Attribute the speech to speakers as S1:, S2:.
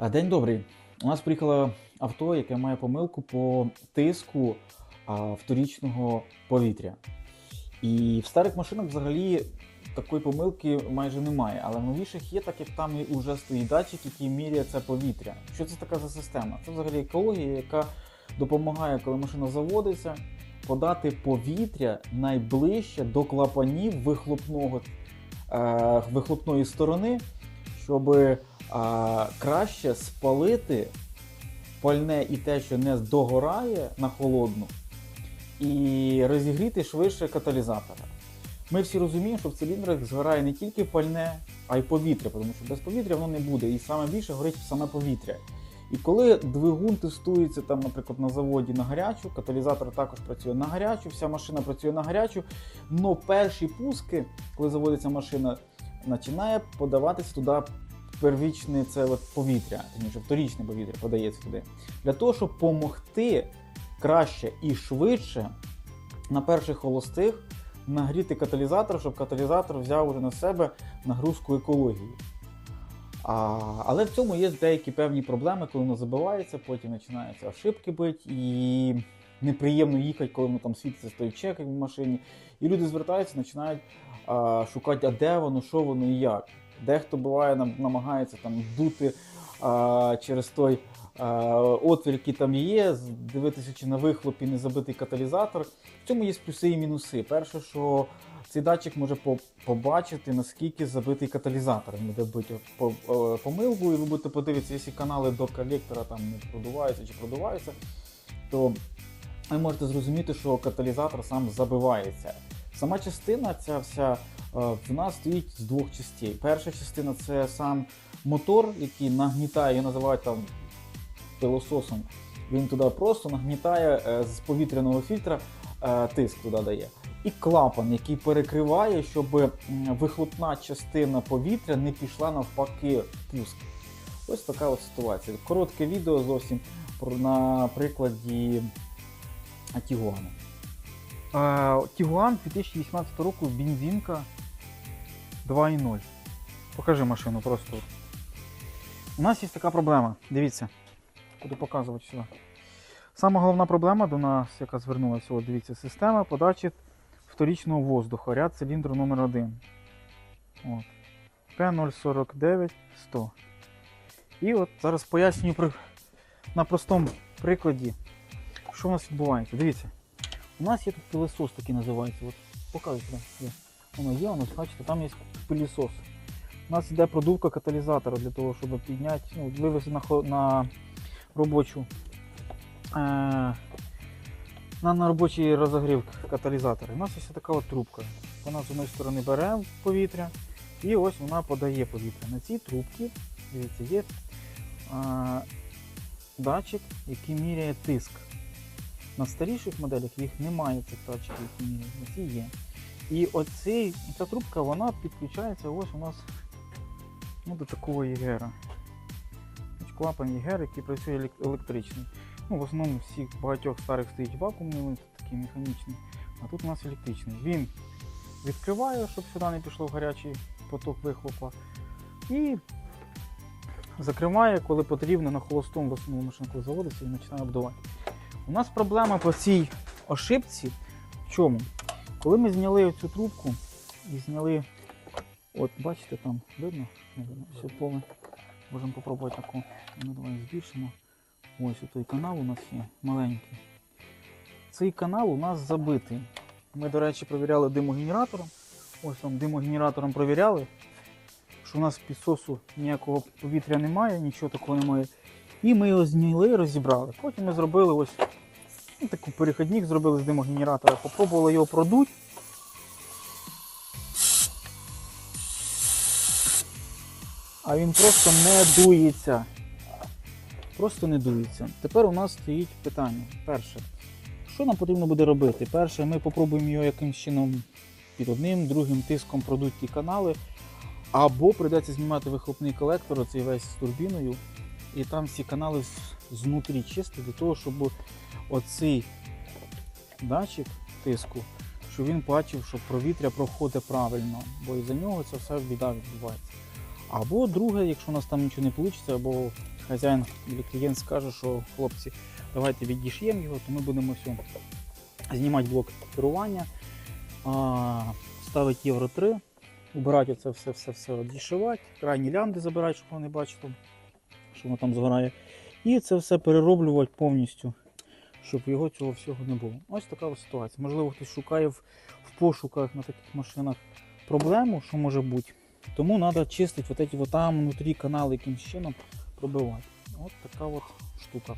S1: День добрий. У нас приїхало авто, яке має помилку по тиску вторічного повітря. І в старих машинах взагалі такої помилки майже немає. Але в новіших є, так як там і вже стоїть датчик, який міряє це повітря. Що це така за система? Це взагалі екологія, яка допомагає, коли машина заводиться, подати повітря найближче до клапанів вихлопного, е, вихлопної сторони, щоб а, краще спалити пальне і те, що не догорає на холодну, і розігріти швидше каталізатора. Ми всі розуміємо, що в циліндрах згорає не тільки пальне, а й повітря, тому що без повітря воно не буде. І саме більше горить саме повітря. І коли двигун тестується, там, наприклад, на заводі на гарячу, каталізатор також працює на гарячу, вся машина працює на гарячу, але перші пуски, коли заводиться машина, починає подаватися туди первічне це от повітря, точніше вторічне повітря подається туди. Для того, щоб допомогти краще і швидше на перших холостих нагріти каталізатор, щоб каталізатор взяв уже на себе нагрузку екології. А, але в цьому є деякі певні проблеми, коли воно забивається, потім починаються ошибки бити, і неприємно їхати, коли воно там світиться той чек в машині. І люди звертаються, починають а, шукати, а де воно, що воно і як. Дехто буває нам намагається там дути а, через той а, отвір, який там є, дивитися, чи на вихлопі не забитий каталізатор. В цьому є плюси і мінуси. Перше, що цей датчик може по- побачити, наскільки забитий каталізатор. Він буде бити е, помилку, і ви будете подивитися, якщо канали до колектора там не продуваються чи продуваються, то ви можете зрозуміти, що каталізатор сам забивається. Сама частина, ця вся е, в нас стоїть з двох частей. Перша частина це сам мотор, який нагнітає, його називають там пилососом. Він туди просто нагнітає е, з повітряного фільтра е, тиск туди дає. І клапан, який перекриває, щоб вихлопна частина повітря не пішла навпаки пуск. Ось така от ситуація. Коротке відео зовсім на прикладі Тігуану. Тігуан 2018 року бензинка 2.0. Покажи машину просто. У нас є така проблема. Дивіться, буду показувати сюди. Сама головна проблема до нас, яка звернулася, от дивіться, система подачі вторічного воздуху, ряд циліндру номер 1 От. P049 100. І от зараз пояснюю на простому прикладі, що у нас відбувається. Дивіться, у нас є тут пилосос такий називається. От, показуй сюди. Є. Воно є, воно, бачите, там є пилісос. У нас йде продувка каталізатора для того, щоб підняти, ну, вивести на, на робочу. Е, на, на робочий розогрів каталізатора. У нас є така от трубка. Вона з одної сторони бере повітря і ось вона подає повітря. На цій трубці, дивіться, є е, датчик, який міряє тиск. На старіших моделях їх немає цих датчиків, які на цій є. І оцей, ця трубка вона підключається ось у нас ну, до такого. Ось Клапан ЄГР, який працює електричний. Ну, в основному всіх багатьох старих стоїть вакуумний, він такий механічний, а тут у нас електричний. Він відкриває, щоб сюди не пішло в гарячий поток вихлопа. І закриває, коли потрібно, на холостому в основному машина коли заводиться і починає обдувати. У нас проблема по цій ошибці в чому? Коли ми зняли цю трубку і зняли, от бачите, там видно, видно? все поле. Можемо спробувати таку. Ну, давай збільшимо. Ось той канал у нас є маленький. Цей канал у нас забитий. Ми, до речі, провіряли димогенератором. Ось там димогенератором провіряли, що у нас підсосу ніякого повітря немає, нічого такого немає. І ми його зняли, розібрали. Потім ми зробили ось ну, таку перехідник, зробили з димогенератора, попробували його продуть. А він просто не дується. Просто не дується. Тепер у нас стоїть питання. Перше, що нам потрібно буде робити? Перше, ми попробуємо його якимось чином під одним, другим тиском продуть ті канали. Або прийдеться знімати вихлопний колектор, оцей весь з турбіною, і там всі канали знутрі чисті для того, щоб оцей датчик тиску, щоб він бачив, що повітря проходить правильно, бо із-за нього це все біда відбувається. Або друге, якщо у нас там нічого не вийде, або хазяїн або клієнт скаже, що хлопці, давайте відіш'ємо його, то ми будемо все знімати блок керування, ставити Євро 3, убирати це все, все, все відшивати, крайні лямди забирати, щоб вони бачили, що воно там згорає. І це все перероблювати повністю, щоб його цього всього не було. Ось така ось ситуація. Можливо, хтось шукає в, пошуках на таких машинах проблему, що може бути. Тому треба чистити вот эти вот там внутрі канали якимось чином пробивати. От така от штука.